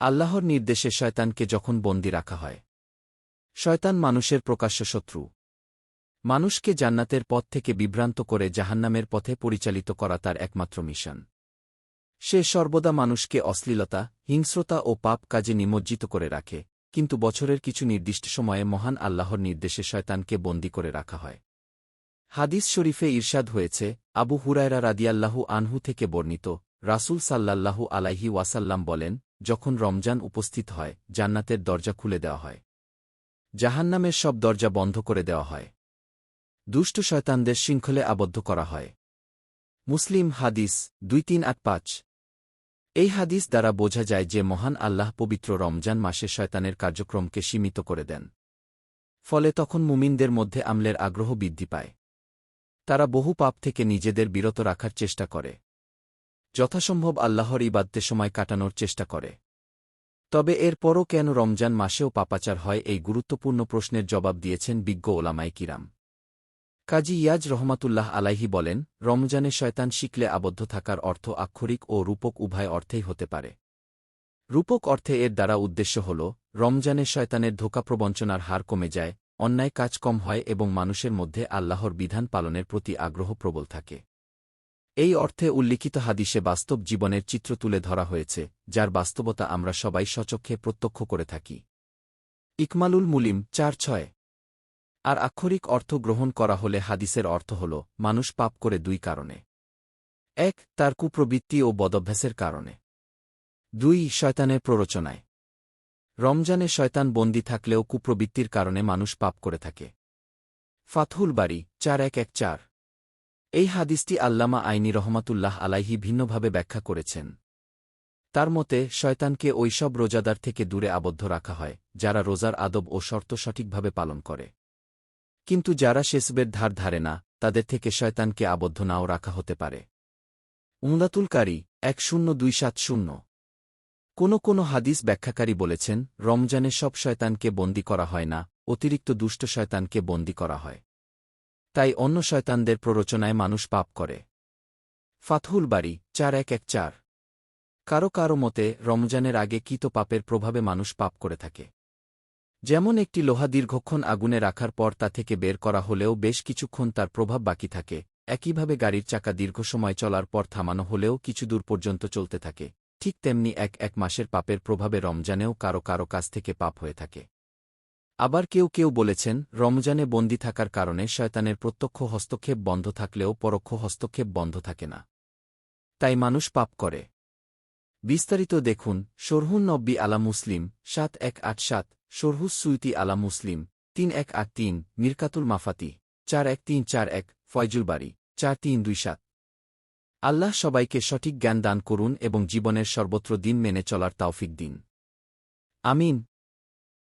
আল্লাহর নির্দেশে শয়তানকে যখন বন্দি রাখা হয়। শয়তান মানুষের প্রকাশ্য শত্রু। মানুষকে জান্নাতের পথ থেকে বিভ্রান্ত করে জাহান্নামের পথে পরিচালিত করা তার একমাত্র মিশন। সে সর্বদা মানুষকে অশ্লীলতা, হিংস্রতা ও পাপ কাজে নিমজ্জিত করে রাখে, কিন্তু বছরের কিছু নির্দিষ্ট সময়ে মহান আল্লাহর নির্দেশে শয়তানকে বন্দী করে রাখা হয়। হাদিস শরীফে ঈর্ষাদ হয়েছে, আবু হুরায়রা রাদিয়াল্লাহু আনহু থেকে বর্ণিত, রাসূল সাল্লাল্লাহু আলাইহি ওয়াসাল্লাম বলেন যখন রমজান উপস্থিত হয়, জান্নাতের দরজা খুলে দেওয়া হয়। জাহান্নামের সব দরজা বন্ধ করে দেওয়া হয়। দুষ্ট শয়তানদের শৃঙ্খলে আবদ্ধ করা হয়। মুসলিম হাদিস দুই তিন আট পাঁচ। এই হাদিস দ্বারা বোঝা যায় যে মহান আল্লাহ পবিত্র রমজান মাসে শয়তানের কার্যক্রমকে সীমিত করে দেন। ফলে তখন মুমিনদের মধ্যে আমলের আগ্রহ বৃদ্ধি পায়। তারা বহু পাপ থেকে নিজেদের বিরত রাখার চেষ্টা করে। যথাসম্ভব আল্লাহর ইবাদ্যে সময় কাটানোর চেষ্টা করে। তবে এরপরও কেন রমজান মাসেও পাপাচার হয় এই গুরুত্বপূর্ণ প্রশ্নের জবাব দিয়েছেন বিজ্ঞ ওলামাই কিরাম। কাজী ইয়াজ রহমাতুল্লাহ আলাইহি বলেন, রমজানে শয়তান শিকলে আবদ্ধ থাকার অর্থ আক্ষরিক ও রূপক উভয় অর্থেই হতে পারে। রূপক অর্থে এর দ্বারা উদ্দেশ্য হল, রমজানে শয়তানের ধোকা প্রবঞ্চনার হার কমে যায়, অন্যায় কাজ কম হয় এবং মানুষের মধ্যে আল্লাহর বিধান পালনের প্রতি আগ্রহ প্রবল থাকে। এই অর্থে উল্লিখিত হাদিসে বাস্তব জীবনের চিত্র তুলে ধরা হয়েছে, যার বাস্তবতা আমরা সবাই সচক্ষে প্রত্যক্ষ করে থাকি। ইকমালুল মুলিম, চার ছয়। আর আক্ষরিক অর্থ গ্রহণ করা হলে হাদিসের অর্থ হল, মানুষ পাপ করে দুই কারণে। এক, তার কুপ্রবৃত্তি ও বদভ্যাসের কারণে। দুই, শয়তানের প্ররোচনায়। রমজানে শয়তান বন্দী থাকলেও কুপ্রবৃত্তির কারণে মানুষ পাপ করে থাকে। ফাথুল বাড়ি চার এক এক চার। এই হাদিসটি আল্লামা আইনি রহমাতুল্লাহ আলাইহি ভিন্নভাবে ব্যাখ্যা করেছেন। তার মতে, শয়তানকে ওইসব রোজাদার থেকে দূরে আবদ্ধ রাখা হয়, যারা রোজার আদব ও শর্ত সঠিকভাবে পালন করে। কিন্তু যারা শেসবের ধার ধারে না, তাদের থেকে শয়তানকে আবদ্ধ নাও রাখা হতে পারে। উমদাতুলকারী এক শূন্য দুই সাত শূন্য। কোনো কোনো হাদিস ব্যাখ্যাকারী বলেছেন, রমজানে সব শয়তানকে বন্দি করা হয় না, অতিরিক্ত দুষ্ট শয়তানকে বন্দি করা হয়। তাই অন্য শয়তানদের প্ররোচনায় মানুষ পাপ করে। ফাতহুল বাড়ি চার এক এক চার। কারও কারও মতে, রমজানের আগে কিত পাপের প্রভাবে মানুষ পাপ করে থাকে। যেমন একটি লোহা দীর্ঘক্ষণ আগুনে রাখার পর তা থেকে বের করা হলেও বেশ কিছুক্ষণ তার প্রভাব বাকি থাকে, একইভাবে গাড়ির চাকা দীর্ঘ সময় চলার পর থামানো হলেও কিছু দূর পর্যন্ত চলতে থাকে, ঠিক তেমনি এক এক মাসের পাপের প্রভাবে রমজানেও কারও কারও কাছ থেকে পাপ হয়ে থাকে। আবার কেউ কেউ বলেছেন, রমজানে বন্দী থাকার কারণে শয়তানের প্রত্যক্ষ হস্তক্ষেপ বন্ধ থাকলেও পরোক্ষ হস্তক্ষেপ বন্ধ থাকে না। তাই মানুষ পাপ করে। বিস্তারিত দেখুন, শরহুন নব্বী আলা মুসলিম, সাত এক আট সাত, শরহুস সুইতি আলা মুসলিম, তিন এক আট তিন, মিরকাতুল মাফাতি, চার এক তিন চার এক, ফয়জুল বাড়ি চার তিন দুই সাত। আল্লাহ সবাইকে সঠিক জ্ঞান দান করুন এবং জীবনের সর্বত্র দিন মেনে চলার তাওফিক দিন। আমিন।